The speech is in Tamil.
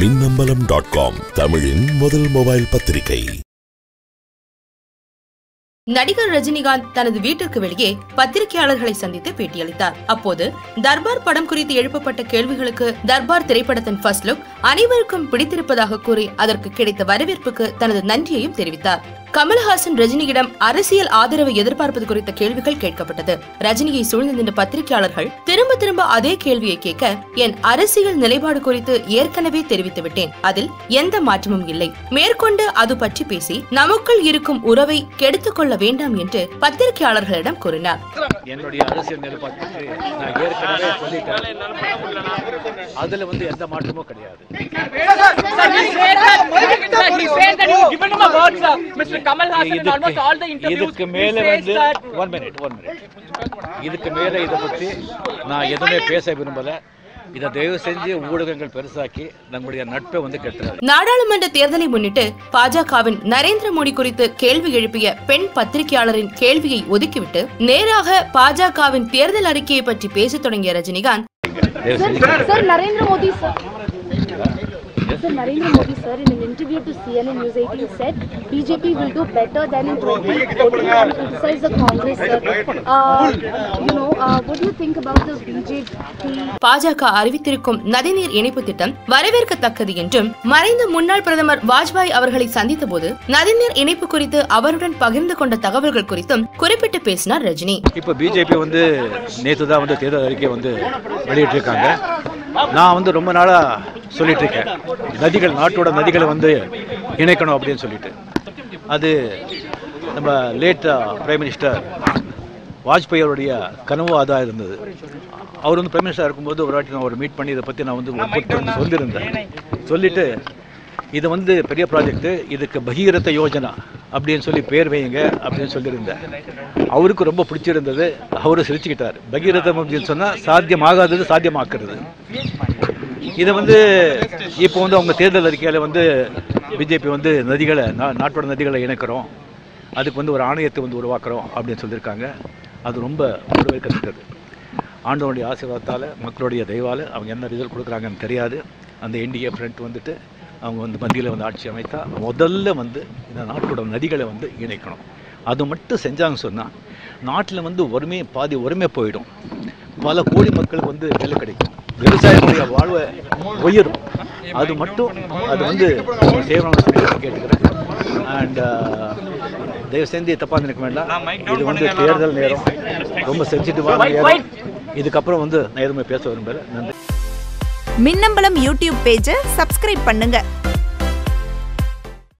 மின்னம்பலம் டாட் காம் தமிழின் முதல் மொபைல் பத்திரிகை. நடிகர் ரஜினிகாந்த் தனது வீட்டிற்கு வெளியே பத்திரிகையாளர்களை சந்தித்து பேட்டியளித்தார். அப்போது தர்பார் படம் குறித்து எழுப்பப்பட்ட கேள்விகளுக்கு தர்பார் திரைப்படத்தின் ஃபர்ஸ்ட் லுக் அனைவருக்கும் பிடித்திருப்பதாக கூறி அதற்கு கிடைத்த வரவேற்புக்கு தனது நன்றியையும் தெரிவித்தார். கமல்ஹாசன் ரஜினியிடம் அரசியல் ஆதரவை எதிர்பார்ப்பது குறித்த கேள்விகள் கேட்கப்பட்டது. ரஜினியை சூழ்ந்து நின்ற பத்திரிகையாளர்கள் திரும்ப திரும்ப அதே கேள்வியை கேட்க என் அரசியல் நிலைப்பாடு குறித்து ஏற்கனவே தெரிவித்து விட்டேன். அதில் எந்த மாற்றமும் இல்லை. மேற்கொண்டு அது பற்றி பேசி நமக்குள் இருக்கும் உறவை கெடுத்துக் கொள்ள வேண்டாம் என்று பத்திரிகையாளர்களிடம் கூறினார். என்னுடைய அரசியல் நிலைப்பாடு பற்றி நான் ஏற்கனவே சொல்லிட்டேன். அதுல வந்து எந்த மாற்றமும் கிடையாது. இதுக்கு மேல வந்து that one minute one minute இதுக்கு மேல இதை பத்தி நான் எதுவுமே பேச விரும்பல. இதை தயவு செஞ்சு ஊடகங்கள் பெருசாக்கி நம்முடைய நட்பை வந்து கெட்டுறாரு நாடாளுமன்ற தேர்தலை முன்னிட்டு பாஜகவின் நரேந்திர மோடி குறித்து கேள்வி எழுப்பிய பெண் பத்திரிகையாளரின் கேள்வியை ஒதுக்கிவிட்டு நேராக பாஜகவின் தேர்தல் அறிக்கையை பற்றி பேசத் தொடங்கிய ரஜினிகாந்த் தயவு செஞ்சு Sir, Narendra Modi, sir. Sir, Narendra Modi, sir, in an interview to CNN News 18 said BJP will do better than in 2014 and criticized the Congress, sir. Uh, you know, uh, what do you think about the BJP? பாஜக அறிவித்திருக்கும் நதிநீர் இணைப்பு திட்டம் வரவேற்கத்தக்கது என்றும் மறைந்த முன்னாள் பிரதமர் வாஜ்பாய் அவர்களை சந்தித்த போது நதிநீர் இணைப்பு குறித்து அவருடன் பகிர்ந்து கொண்ட தகவல்கள் குறித்தும் குறிப்பிட்டு பேசினார் ரஜினி இப்போ பிஜேபி வந்து நேற்று தான் வந்து தேர்தல் அறிக்கை வந்து வெளியிட்டிருக்காங்க நான் வந்து ரொம்ப நாளாக சொல்லிட்டு இருக்கேன் நதிகள் நாட்டோட நதிகளை வந்து இணைக்கணும் அப்படின்னு சொல்லிட்டு. அது நம்ம லேட் பிரைம் மினிஸ்டர் வாஜ்பாய் அவருடைய கனவு அதாக இருந்தது. அவர் வந்து பிரைம் மினிஸ்டர் இருக்கும்போது ஒரு வாட்டி நான் ஒரு மீட் பண்ணி இதை பற்றி நான் வந்து சொல்லியிருந்தேன். சொல்லிட்டு இது வந்து பெரிய ப்ராஜெக்ட்டு இதுக்கு பகீரத யோஜனா. அப்படின்னு சொல்லி பேர் வையுங்க அப்படின்னு சொல்லியிருந்தேன். அவருக்கு ரொம்ப பிடிச்சிருந்தது. அவரு சிரிச்சுக்கிட்டார். பகீரதம் அப்படின்னு சொன்னால் சாத்தியமாகாதது சாத்தியமாக்குறது. இதை வந்து இப்போ வந்து அவங்க தேர்தல் அறிக்கையில் வந்து பிஜேபி வந்து நதிகளை நா- நாட்டோட நதிகளை இணைக்கிறோம். அதுக்கு வந்து ஒரு ஆணையத்தை வந்து உருவாக்குறோம் அப்படின்னு சொல்லியிருக்காங்க. அது ரொம்ப வரவேற்கத்தக்கது ஆண்டவனுடைய ஆசீர்வாதத்தால் மக்களுடைய தெய்வால் அவங்க என்ன ரிசல்ட் கொடுக்குறாங்கன்னு தெரியாது. அந்த என்டிஏ ஃப்ரண்ட் வந்துட்டு அவங்க வந்து மத்தியில் வந்து ஆட்சி அமைத்தா முதல்ல வந்து இந்த நாட்டோட நதிகளை வந்து இணைக்கணும். அது மட்டும் செஞ்சாங்க சொன்னால் நாட்டில் வந்து ஒருமே பாதி ஒருமை போயிடும். பல கோடி மக்களுக்கு வந்து வேலை கிடைக்கும். விவசாயிகளுடைய வாழ்வை உயரும். அது மட்டும் அது வந்து செய்யணும்னு கேட்டுக்கிறேன். அண்ட் தயவு செஞ்சு தப்பாக நினைக்க வேண்டாம். இது வந்து தேர்தல் நேரம். ரொம்ப சென்சிட்டிவான நேரம். இதுக்கப்புறம் வந்து நான் எதுவுமே பேச விரும்பல. நன்றி. மின்னம்பலம் யூடியூப் பேஜை சப்ஸ்கிரைப் பண்ணுங்க.